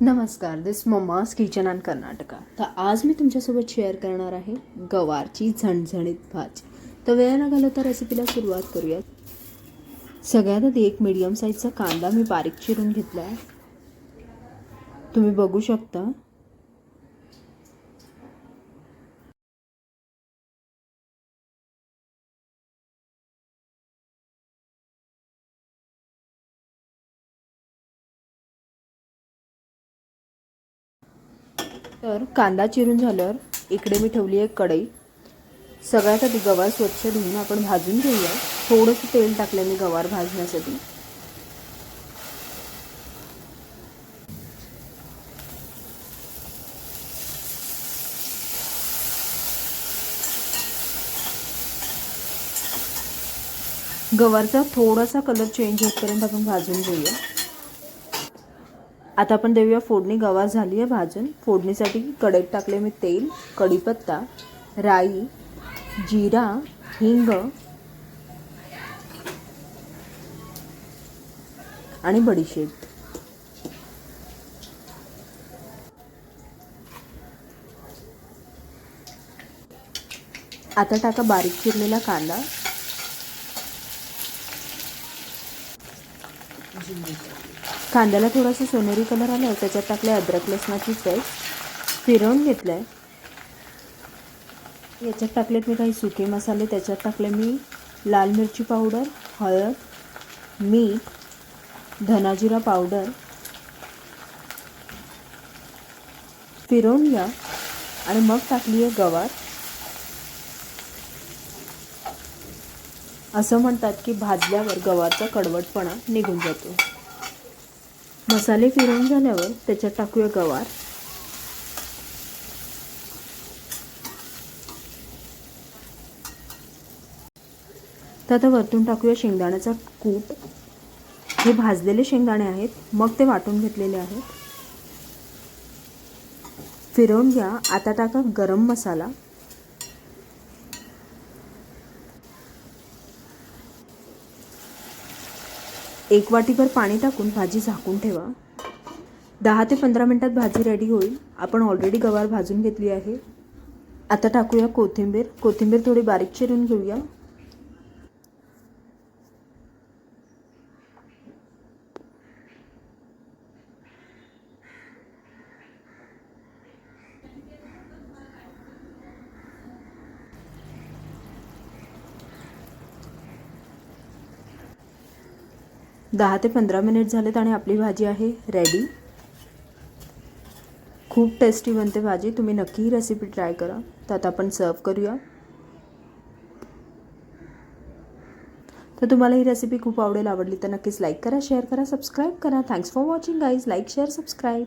नमस्कार this mama's kitchen and Karnataka तर आज मी तुमच्यासोबत शेअर करणार आहे गवारची झणझणीत भाजी तर वेळ न घालवता रेसिपीला सुरुवात करूया सगळ्यात आधी एक मीडियम साईजचा कांदा मी बारीक चिरून घेतला आहे तुम्ही बघू शकता तर कांदा चिरून झाल्यावर इकडे मी ठेवली आहे कढई. सगळ्यात आधी गवार स्वच्छ धुवून आपण भाजून घेऊया. थोडंसं तेल टाकलं मी गवार भाजण्यासाठी. गवारचा थोडासा कलर चेंज होतपर्यंत आपण भाजून घेऊया. आता आपण देऊया फोडणी गवार झाली आहे भाजून. फोडणीसाठी कढईत टाकले मी तेल कढीपत्ता राई जिरा हिंग आणि बडीशेप. आता टाका बारीक चिरलेला कांदा. कांद्याला थोडासा सोनेरी कलर आला त्याच्यात टाकले अद्रक लसणाची पेस्ट. फिरवून घेतलं आहे याच्यात टाकलेत मी काही सुके मसाले त्याच्यात टाकले मी लाल मिरची पावडर हळद मीठ धनाजिरा पावडर. फिरवून घ्या. आणि मग टाकली आहे गवार. असं म्हणतात की भाजल्यावर गव्हाचा कडवटपणा निघून जातो. मसाले फिरवून झाल्यावर त्याच्यात टाकूया गवार. तर आता वरतून टाकूया शेंगदाण्याचा कूट. हे भाजलेले शेंगदाणे आहेत मग ते वाटून घेतलेले आहेत. फिरवून घ्या आता टाका गरम मसाला. एक वाटीभर पाणी टाकून भाजी झाकून ठेवा. दहा ते पंधरा मिनटात भाजी रेडी होईल. आपण ऑलरेडी गवार भाजून घेतली आहे. आता टाकूया कोथिंबीर. कोथिंबीर थोडी बारीक चिरून घेऊया. दहा ते पंधरा मिनिट झालेत आणि आपली भाजी आहे रेडी खूप टेस्टी बनते भाजी. तुम्ही नक्की ही रेसिपी ट्राय करा. तर आता आपण सर्व करूया. तर तुम्हाला ही रेसिपी खूप आवडेल आवडली तर नक्कीच लाईक करा शेअर करा सबस्क्राईब करा. Thanks for watching guys like share subscribe